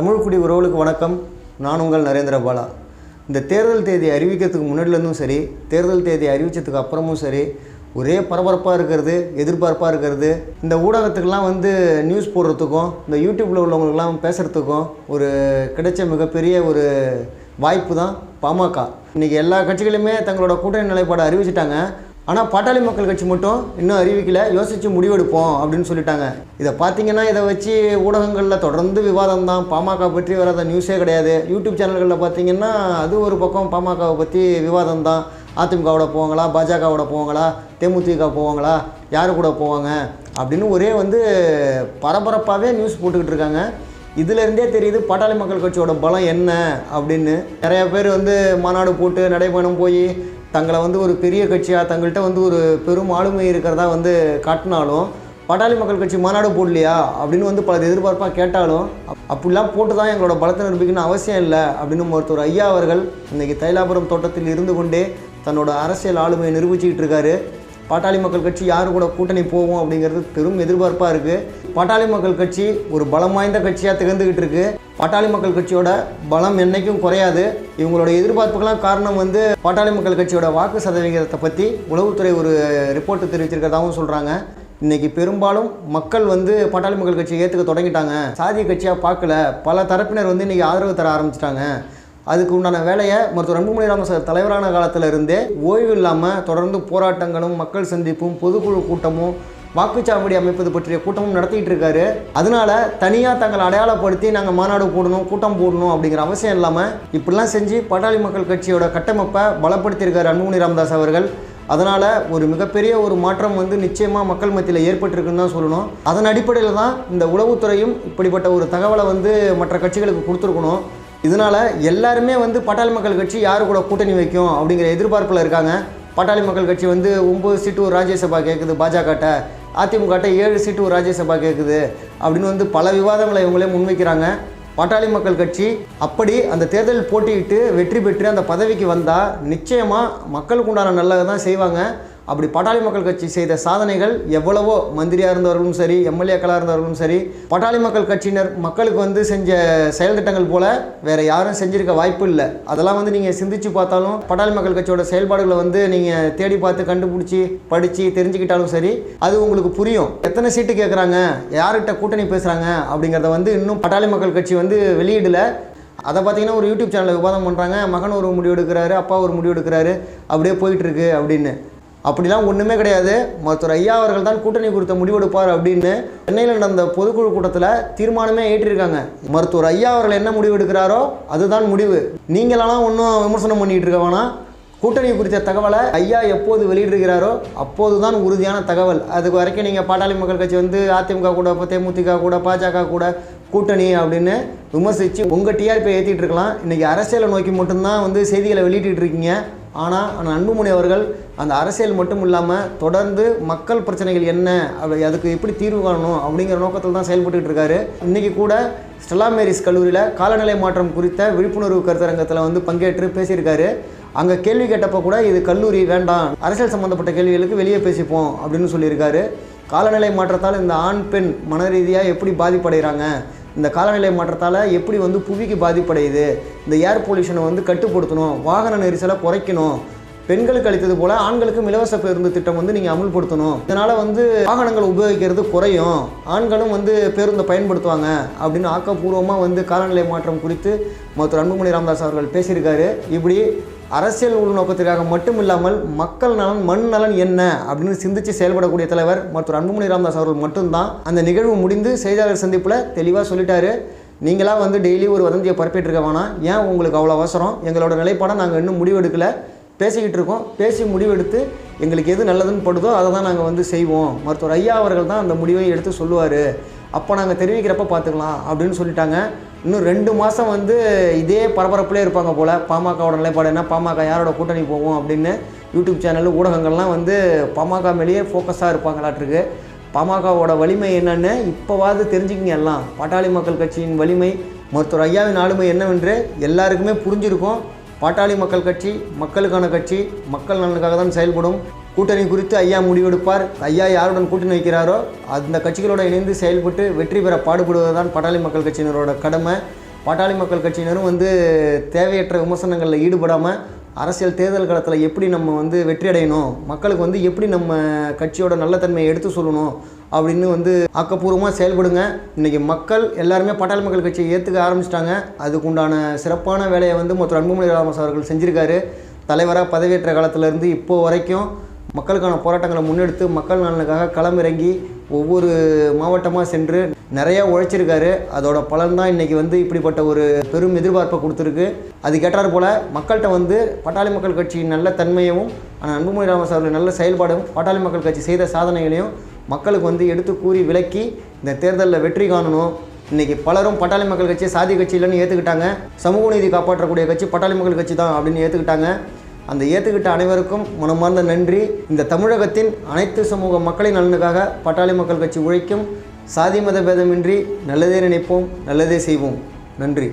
தமிழ்குடி உறவுகளுக்கு வணக்கம். நான் உங்கள் நரேந்திர பாலா. இந்த தேர்தல் தேதி அறிவிக்கிறதுக்கு முன்னாடிலேருந்தும் சரி தேர்தல் தேதி அறிவித்ததுக்கு அப்புறமும் சரி ஒரே பரபரப்பாக இருக்கிறது எதிர்பார்ப்பாக இருக்கிறது. இந்த ஊடகத்துக்கெல்லாம் வந்து நியூஸ் போடுறதுக்கும் இந்த யூடியூப்பில் உள்ளவங்களுக்கெல்லாம் பேசுகிறதுக்கும் ஒரு கிடைச்ச மிகப்பெரிய ஒரு வாய்ப்பு தான் பாமக. இன்றைக்கி எல்லா கட்சிகளுமே தங்களோட கூட்டணி நிலைப்பாடை அறிவிச்சிட்டாங்க. ஆனால் பாட்டாளி மக்கள் கட்சி மட்டும் இன்னும் அறிவிக்கல யோசித்து முடிவெடுப்போம் அப்படின்னு சொல்லிட்டாங்க. இதை பார்த்தீங்கன்னா இதை வச்சு ஊடகங்களில் தொடர்ந்து விவாதம் தான். பாமக பற்றி வராத நியூஸே கிடையாது. யூடியூப் சேனல்களில் பார்த்தீங்கன்னா அது ஒரு பக்கம் பாமகவை பற்றி விவாதம் தான். அதிமுகவோட போவாங்களா பாஜகவோட போவாங்களா தேமுதிக போவாங்களா யார் கூட போவாங்க அப்படின்னு ஒரே வந்து பரபரப்பாகவே நியூஸ் போட்டுக்கிட்டு இருக்காங்க. இதுலேருந்தே தெரியுது பாட்டாளி மக்கள் கட்சியோட பலம் என்ன அப்படின்னு. நிறைய பேர் வந்து மாநாடு போட்டு நடைபயணம் போய் தங்களை வந்து ஒரு பெரிய கட்சியாக தங்கள்கிட்ட வந்து ஒரு பெரும் ஆளுமை இருக்கிறதா வந்து காட்டினாலும் பட்டாளி மக்கள் கட்சி மாநாடு போடலையா அப்படின்னு வந்து பல எதிர்பார்ப்பாக கேட்டாலும் அப்- அப்படிலாம் போட்டு தான் எங்களோட பலத்தை நிரூபிக்கணும் அவசியம் இல்லை அப்படின்னு ஒருத்தர் ஐயா அவர்கள் இன்றைக்கி தைலாபுரம் தோட்டத்தில் இருந்து கொண்டே தன்னோட அரசியல் ஆளுமையை நிரூபிச்சுக்கிட்டு இருக்காரு. பாட்டாளி மக்கள் கட்சி யார் கூட கூட்டணி போவோம் அப்படிங்கிறது பெரும் எதிர்பார்ப்பாக இருக்குது பாட்டாளி மக்கள் கட்சி ஒரு பலம் வாய்ந்த கட்சியாக திகழ்ந்துக்கிட்டு இருக்கு. பாட்டாளி மக்கள் கட்சியோட பலம் என்னைக்கும் குறையாது. இவங்களோட எதிர்பார்ப்புக்கெல்லாம் காரணம் வந்து பாட்டாளி மக்கள் கட்சியோட வாக்கு சதவிகிதத்தை பற்றி உளவுத்துறை ஒரு ரிப்போர்ட் தெரிவிச்சிருக்கிறதாகவும் சொல்கிறாங்க இன்னைக்கு பெரும்பாலும் மக்கள் வந்து பாட்டாளி மக்கள் கட்சியை ஏற்றுக்க தொடங்கிட்டாங்க. சாதிய கட்சியாக பார்க்கல. பல தரப்பினர் வந்து இன்றைக்கி ஆதரவு தர ஆரம்பிச்சிட்டாங்க. அதுக்கு உண்டான வேலையை மருத்துவர் அன்புமணி ராமசார் தலைவரான காலத்தில் இருந்தே ஓய்வு இல்லாமல் தொடர்ந்து போராட்டங்களும் மக்கள் சந்திப்பும் பொதுக்குழு கூட்டமும் வாக்குச்சாவடி அமைப்பது பற்றிய கூட்டமும் நடத்திட்டு இருக்காரு அதனால தனியாக தங்களை அடையாளப்படுத்தி நாங்கள் மாநாடு போடணும் கூட்டம் போடணும் அப்படிங்கிற அவசியம் இல்லாமல் இப்படிலாம் செஞ்சு பாட்டாளி மக்கள் கட்சியோட கட்டமைப்பை பலப்படுத்தியிருக்காரு அன்புமணி ராமதாஸ் அவர்கள். அதனால் ஒரு மிகப்பெரிய ஒரு மாற்றம் வந்து நிச்சயமாக மக்கள் மத்தியில் ஏற்பட்டிருக்குன்னு தான் சொல்லணும். அதன் அடிப்படையில் தான் இந்த உளவுத்துறையும் இப்படிப்பட்ட ஒரு தகவலை வந்து மற்ற கட்சிகளுக்கு கொடுத்துருக்கணும். இதனால் எல்லாருமே வந்து பாட்டாளி மக்கள் கட்சி யாரு கூட கூட்டணி வைக்கும் அப்படிங்கிற எதிர்பார்ப்பில் இருக்காங்க. பாட்டாளி மக்கள் கட்சி வந்து ஒம்பது சீட்டு ஒரு ராஜ்யசபா கேட்குது பாஜகட்ட. அதிமுகட்ட ஏழு சீட்டு ஒரு ராஜ்யசபா கேட்குது அப்படின்னு வந்து பல விவாதங்களை இவங்களே முன்வைக்கிறாங்க. பாட்டாளி மக்கள் கட்சி அப்படி அந்த தேர்தலில் போட்டியிட்டு வெற்றி பெற்று அந்த பதவிக்கு வந்தால் நிச்சயமாக மக்களுக்கு உண்டான நல்லதை தான் செய்வாங்க. அப்படி பட்டாளி மக்கள் கட்சி செய்த சாதனைகள் எவ்வளவோ மந்திரியாக இருந்தவர்களும் சரி எம்எல்ஏக்களாக இருந்தவர்களும் சரி பட்டாளி மக்கள் கட்சியினர் மக்களுக்கு வந்து செஞ்ச செயல் திட்டங்கள் போல வேற யாரும் செஞ்சிருக்க வாய்ப்பு இல்லை. அதெல்லாம் வந்து நீங்கள் சிந்திச்சு பார்த்தாலும் பட்டாளி மக்கள் கட்சியோட செயல்பாடுகளை வந்து நீங்கள் தேடி பார்த்து கண்டுபிடிச்சி படித்து தெரிஞ்சுக்கிட்டாலும் சரி அது உங்களுக்கு புரியும். எத்தனை சீட்டு கேட்குறாங்க யார்கிட்ட கூட்டணி பேசுகிறாங்க அப்படிங்கிறத வந்து இன்னும் பட்டாளி மக்கள் கட்சி வந்து வெளியிடல. அதை பார்த்தீங்கன்னா ஒரு யூடியூப் சேனலில் விவாதம் பண்ணுறாங்க மகன் ஒரு முடிவு எடுக்கிறாரு அப்பா ஒரு முடிவு எடுக்கிறாரு அப்படியே போயிட்டுருக்கு அப்படின்னு. அப்படிலாம் ஒன்றுமே கிடையாது. மருத்துவர் ஐயா அவர்கள் தான் கூட்டணி குறித்த முடிவெடுப்பார் அப்படின்னு சென்னையில் நடந்த பொதுக்குழு கூட்டத்தில் தீர்மானமே ஏற்றிருக்காங்க. மருத்துவர் ஐயா அவர்கள் என்ன முடிவு எடுக்கிறாரோ அதுதான் முடிவு. நீங்களெல்லாம் ஒன்றும் விமர்சனம் பண்ணிகிட்டு இருக்க வேணாம். கூட்டணி குறித்த தகவலை ஐயா எப்போது வெளியிடுகிறாரோ அப்போது தான் உறுதியான தகவல். அதுக்கு வரைக்கும் நீங்கள் பாட்டாளி மக்கள் கட்சி வந்து அதிமுக கூட இப்போ தேமுதிக கூட பாஜக கூட கூட்டணி அப்படின்னு விமர்சித்து உங்கள் டிஆர்பியை ஏற்றிட்டு இருக்கலாம். இன்றைக்கி அரசியலை நோக்கி மட்டும்தான் வந்து செய்திகளை வெளியிட்டு இருக்கீங்க. ஆனால் ஆனால் அன்புமணி அவர்கள் அந்த அரசியல் மட்டும் இல்லாமல் தொடர்ந்து மக்கள் பிரச்சனைகள் என்ன அது அதுக்கு எப்படி தீர்வு காணணும் அப்படிங்கிற நோக்கத்தில் தான் செயல்பட்டுக்கிட்டு இருக்காரு. இன்றைக்கி கூட ஸ்டெல்லா மேரிஸ் கல்லூரியில் காலநிலை மாற்றம் குறித்த விழிப்புணர்வு கருத்தரங்கத்தில் வந்து பங்கேற்று பேசியிருக்காரு. அங்கே கேள்வி கேட்டப்போ கூட இது கல்லூரி வேண்டாம் அரசியல் சம்மந்தப்பட்ட கேள்விகளுக்கு வெளியே பேசிப்போம் அப்படின்னு சொல்லியிருக்காரு. காலநிலை மாற்றத்தால் இந்த ஆண் பெண் மன ரீதியாக எப்படி பாதிப்படைகிறாங்க இந்த காலநிலை மாற்றத்தால் எப்படி வந்து புவிக்கு பாதிப்படையுது? இந்த ஏர் பொல்யூஷனை வந்து கட்டுப்படுத்தணும் வாகன நெரிசலை குறைக்கணும். பெண்களுக்கு அளித்தது போல் ஆண்களுக்கும் இலவச பேருந்து திட்டம் வந்து நீங்கள் அமுல்படுத்தணும். இதனால் வந்து வாகனங்கள் உபயோகிக்கிறது குறையும். ஆண்களும் வந்து பேருந்தை பயன்படுத்துவாங்க அப்படின்னு ஆக்கப்பூர்வமாக வந்து காலநிலை மாற்றம் குறித்து மருத்துவர் அன்புமணி ராமதாஸ் அவர்கள் பேசியிருக்காரு. இப்படி அரசியல் உள்நோக்கத்திற்காக மட்டும் இல்லாமல் மக்கள் நலன் மண் நலன் என்ன அப்படின்னு சிந்திச்சு செயல்படக்கூடிய தலைவர் மருத்துவர் அன்புமணி ராமதாஸ் அவர்கள் மட்டும்தான். அந்த நிகழ்வு முடிந்து செய்தியாளர் சந்திப்பில் தெளிவாக சொல்லிட்டாரு. நீங்களாக வந்து டெய்லி ஒரு வதந்தியை பரப்பிட்டு இருக்க வேணாம். ஏன் உங்களுக்கு அவ்வளோ அவசரம்? எங்களோட நிலைப்பாடை நாங்கள் இன்னும் முடிவெடுக்கல. பேசிக்கிட்டு இருக்கோம். பேசி முடிவெடுத்து எங்களுக்கு எது நல்லதுன்னு படுதோ அதை தான் நாங்கள் வந்து செய்வோம். மருத்துவர் ஐயா அவர்கள் தான் அந்த முடிவை எடுத்து சொல்லுவார். அப்போ நாங்கள் தெரிவிக்கிறப்ப பார்த்துக்கலாம் அப்படின்னு சொல்லிட்டாங்க. இன்னும் ரெண்டு மாதம் வந்து இதே பரபரப்புலேயே இருப்பாங்க போல். பாமகவோட நிலைப்பாடு என்ன? பாமக யாரோட கூட்டணி போவோம் அப்படின்னு யூடியூப் சேனல் ஊடகங்கள்லாம் வந்து பாமக மேலேயே ஃபோக்கஸாக இருப்பாங்களாட்டிருக்கு. பாமகவோட வலிமை என்னென்னு இப்போவாது தெரிஞ்சுக்கிங்க எல்லாம். பாட்டாளி மக்கள் கட்சியின் வலிமை மருத்துவர் ஐயாவின் ஆளுமை என்னவென்று எல்லாருக்குமே புரிஞ்சிருக்கும். பாட்டாளி மக்கள் கட்சி மக்களுக்கான கட்சி மக்கள் நலனுக்காக தான் செயல்படும். கூட்டணி குறித்து ஐயா முடிவெடுப்பார். ஐயா யாருடன் கூட்டணி வைக்கிறாரோ அந்த கட்சிகளோடு இணைந்து செயல்பட்டு வெற்றி பெற பாடுபடுவதுதான் பட்டாளி பாட்டாளி மக்கள் கட்சியினரோட கடமை. பாட்டாளி மக்கள் கட்சியினரும் வந்து தேவையற்ற விமர்சனங்களில் ஈடுபடாமல் அரசியல் தேர்தல் காலத்தில் எப்படி நம்ம வந்து வெற்றி அடையணும் மக்களுக்கு வந்து எப்படி நம்ம கட்சியோட நல்ல தன்மையை எடுத்து சொல்லணும் அப்படின்னு வந்து ஆக்கப்பூர்வமாக செயல்படுங்க. இன்றைக்கி மக்கள் எல்லாருமே பாட்டாளி மக்கள் கட்சியை ஏற்றுக்க ஆரம்பிச்சிட்டாங்க. அதுக்குண்டான சிறப்பான வேலையை வந்து மொத்தம் அன்புமணி ராமசாமி அவர்கள் செஞ்சுருக்காரு. தலைவராக பதவியேற்ற காலத்திலேருந்து இப்போ வரைக்கும் மக்களுக்கான போராட்டங்களை முன்னெடுத்து மக்கள் நலனுக்காக களமிறங்கி ஒவ்வொரு மாவட்டமாக சென்று நிறையா உழைச்சிருக்காரு. அதோட பலன் தான் இன்றைக்கி வந்து இப்படிப்பட்ட ஒரு பெரும் எதிர்பார்ப்பை கொடுத்துருக்கு. அது கேட்டார் போல் மக்கள்கிட்ட வந்து பட்டாளி மக்கள் கட்சியின் நல்ல தன்மையும் ஆனால் அன்புமணி ராமஸ் அவர்கள் நல்ல செயல்பாடும் பட்டாளி மக்கள் கட்சி செய்த சாதனைகளையும் மக்களுக்கு வந்து எடுத்து கூறி விளக்கி இந்த தேர்தலில் வெற்றி காணணும். இன்றைக்கி பலரும் பட்டாளி மக்கள் கட்சி சாதி கட்சி இல்லைன்னு ஏற்றுக்கிட்டாங்க சமூக நீதி காப்பாற்றக்கூடிய கட்சி பட்டாளி மக்கள் கட்சி தான் அப்படின்னு ஏற்றுக்கிட்டாங்க அந்த ஏற்றுக்கிட்ட அனைவருக்கும் மனமார்ந்த நன்றி. இந்த தமிழகத்தின் அனைத்து சமூக மக்களின் நலனுக்காக பட்டாளி மக்கள் கட்சி உழைக்கும் சாதி மத பேதமின்றி நல்லதே நினைப்போம் நல்லதே செய்வோம். நன்றி.